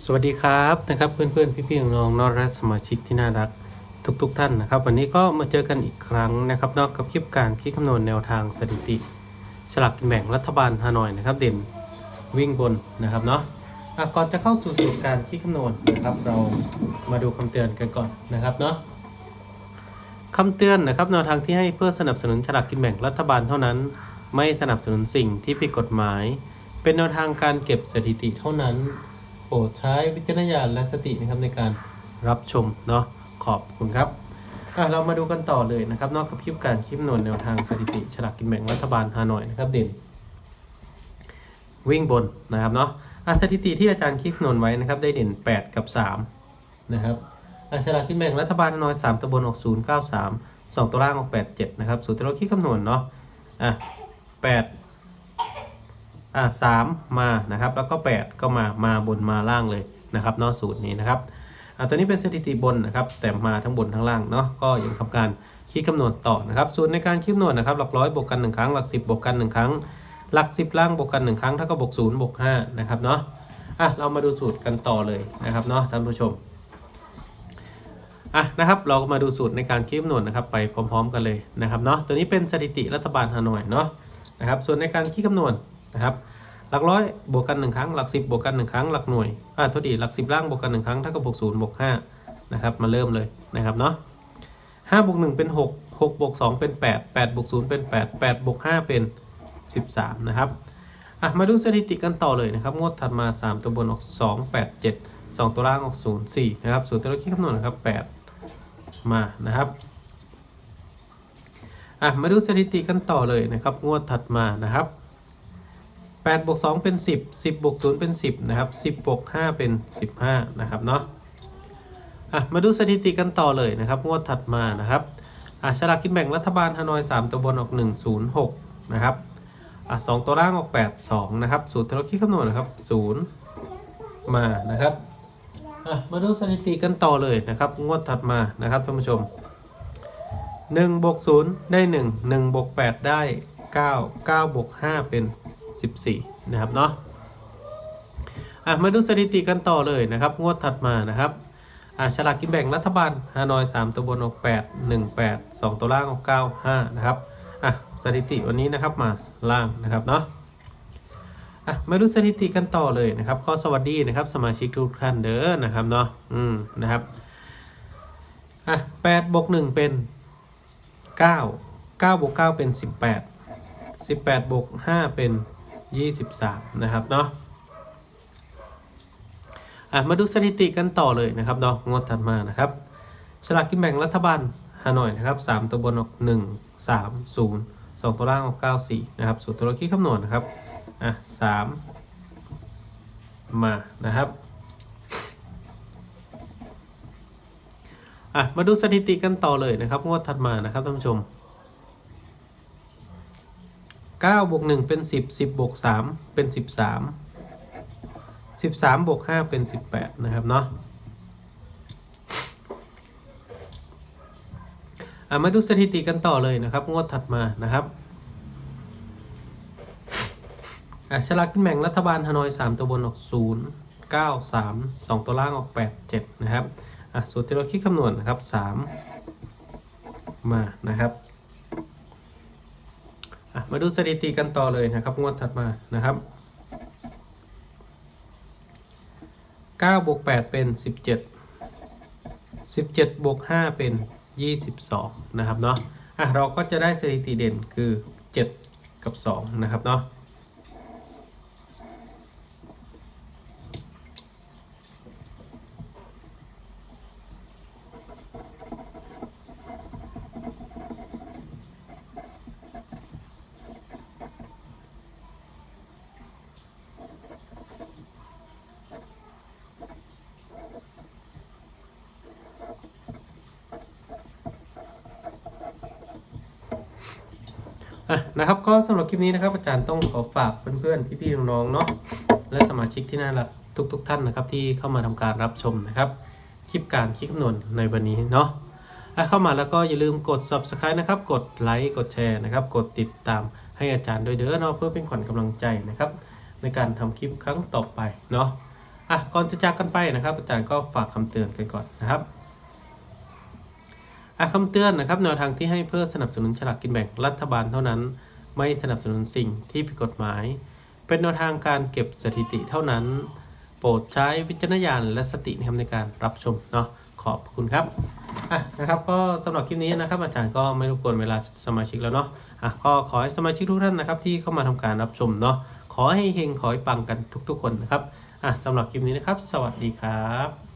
สวัสดีครับนะครับเพื่อนๆพี่ๆน้องๆน้องและสมาชิกที่น่ารักทุกๆทท่านนะครับ วันนี้ก็มาเจอกันอีกครั้งนะครับนอกกับคลิปการคิดคำนวณแนวทางสถิติ ฉลากกินแบ่งรัฐบาลฮานอยนะครับ เด่นวิ่งบนนะครับเนาะะก่อนจะเข้าสู่สูตรการคิดคำนวณนะครับ เรามาดูคำเตือนกันก่อนนะครับเนาะคำเตือนนะครับแนวทางที่ให้เพื่อสนับสนุนฉลากกินแบ่งรัฐบาลเท่านั้น ไม่สนับสนุนสิ่งที่ผิดกฎหมาย เป็นแนวทางการเก็บสถิติเท่านั้น รดใช้วิจารณญาณและสตินะครับในการรับชมเนาะขอบคุณครับเรามาดูกันต่อเลยนะครับ นอกจากคลิปการคลิปนวลแนวทางสถิติฉลากกินแบ่งรัฐบาลฮานอยนะครับเด่นวิ่งบนนะครับเนาะอะสถิติที่อาจารย์คลิปนวลไว้นะครับ ได้เด่น 8 กับ 3 นะครับอะฉลากกินแบ่งรัฐบาลฮานอย3ตะบนออก0 9 3 2 ตัวล่างออก8 7 นะครับสูตรที่เราคิดคำนวณเนาะอะ8 อ่าสามมานะครับ แล้วก็ 8 ก็มามาบนมาล่างเลยนะครับเนาะสูตรนี้นะครับอ่าตัวนี้เป็นสถิติบนนะครับ แต่มาทั้งบนทั้งล่างเนาะก็ยังทำการคิดคำนวณต่อนะครับส่วนในการคิดคำนวณนะครับ หลักร้อยบวกกันหนึ่งครั้ง หลักสิบบวกกันหนึ่งครั้ง หลักสิบล่างบวกกันหนึ่งครั้งเท่ากับบวกศูนย์บวกห้านะครับเนาะอะเรามาดูสูตรกันต่อเลยนะครับเนาะท่านผู้ชมอะนะครับเรามาดูสูตรในการคิดคำนวณนะครับ ไปพร้อม ๆ กันเลยนะครับเนาะตัวนี้เป็นสถิติรัฐบาลฮานอยเนาะนะครับ ส่วนในการคิดคำนวณ นะครับ หลักร้อยบวกกันหนึ่งครั้ง หลักสิบบวกกันหนึ่งครั้ง หลักหน่วย อ่าทษดีหลักสิบล่างบวกกันหนึ่งครั้งเท่ากับบวกศูนย์บวกห้านะครับมาเริ่มเลยนะครับเนาะห้าบวกหนึ่งเป็นหกหกบวกสองเป็นแปดแปดบวกศูนย์เป็นแปดแปดบวกห้าเป็นสิบสามนะครับอะมาดูสถิติกันต่อเลยนะครับงวดถัดมาสามตัวบนออกสองแปดเจ็ดสองตัวล่างออกศูนย์สี่นะครับสูตรที่เราคิดคำนวณนะครับแปดมานะครับอะมาดูสถิติกันต่อเลยนะครับ งวดถัดมานะครับ 8บวก2เป็น 10 10บวก0เป็น 10นะครับ10บวก5เป็น 15นะครับเนาะอะมาดูสถิติกันต่อเลยนะครับ งวดถัดมานะครับอะฉลากกินแบ่งรัฐบาลฮานอย 3 ตัวบนออก 106นะครับอะ2ตัวล่างออก 82นะครับสูตรที่เราคิดคำนวณนะครับ 0 มานะครับอะมาดูสถิติกันต่อเลยนะครับ งวดถัดมานะครับท่านผู้ชม1บวก0ได้ 1 1บวก8ได้ 9 9บวก5เป็น 14 นะครับเนาะอะมาดูสถิติกันต่อเลยนะครับ งวดถัดมานะครับอะฉลากกินแบ่งรัฐบาลฮานอย 3 ตัวบนออก8 1 8 2 ตัวล่างออก9 5 นะครับอะสถิติวันนี้นะครับมาล่างนะครับเนาะอะมาดูสถิติกันต่อเลยนะครับ ก็สวัสดีนะครับ สมาชิกทุกท่านเด้อนะครับเนาะอืมนะครับอะ8บวก1เป็น9 9บวก9เป็น18 18บแปดบวก5เป็น 23 นะครับเนาะะมาดูสถิติกันต่อเลยนะครับเนาะงวดถัดมานะครับสลากกินแบ่งรัฐบาลฮานอยนะครับ3ตัวบนออก 1 3 0 2 ตัวล่างออก9 4นะครับสูตรตัวเลขคำนวณนะครับอะ3มานะครับอะมาดูสถิติกันต่อเลยนะครับงวดถัดมานะครับท่านผู้ชม 9บวก1เป็น 10 10บวก3เป็น 13 13บวก5เป็น 18 นะครับเนาะะมาดูสถิติกันต่อเลยนะครับ งวดถัดมานะครับอะฉลากกินแบ่งรัฐบาลฮานอย 3 ตัวบนออก 0 9 3 2 ตัวล่างออก 8 7 นะครับ อะสูตรที่เราคิดคำนวณนะครับ 3 มานะครับ มาดูสถิติกันต่อเลยนะครับงวดถัดมานะครับ9บวก8เป็น 17 17บวก5เป็น 22 นะครับเนาะอะเราก็จะได้สถิติเด่นคือ 7 กับ 2 นะครับเนาะ อะนะครับก็สำหรับคลิปนี้นะครับ อาจารย์ต้องขอฝากเพื่อนๆพี่ๆน้องๆเนาะและสมาชิกที่น่ารักทุกๆทท่านนะครับ ที่เข้ามาทำการรับชมนะครับ คลิปการคิดคำนวณในวันนี้เนาะอะเข้ามาแล้วก็อย่าลืมกด subscribe นะครับ กดไลค์กดแชร์นะครับ กดติดตามให้อาจารย์ด้วยเด้อเนาะเพื่อเป็นขวัญกำลังใจนะครับ ในการทำคลิปครั้งต่อไปเนาะอะก่อนจะจากกันไปนะครับ อาจารย์ก็ฝากคำเตือนกันก่อนนะครับ คำเตือนนะครับแนวทางที่ให้เพื่อสนับสนุนฉลากกินแบ่งรัฐบาลเท่านั้น ไม่สนับสนุนสิ่งที่ผิดกฎหมาย เป็นแนวทางการเก็บสถิติเท่านั้น โปรดใช้วิจารณญาณและสตินะครับในการรับชมเนาะขอบคุณครับอะนะครับก็สำหรับคลิปนี้นะครับอาจารย์ก็ไม่รบกวนเวลาสมาชิกแล้วเนาะอะก็ขอให้สมาชิกทุกท่านนะครับที่เข้ามาทำการรับชมเนาะขอให้เฮงขอให้ปังกันทุกๆคนนะครับอะสำหรับคลิปนี้นะครับ สวัสดีครับ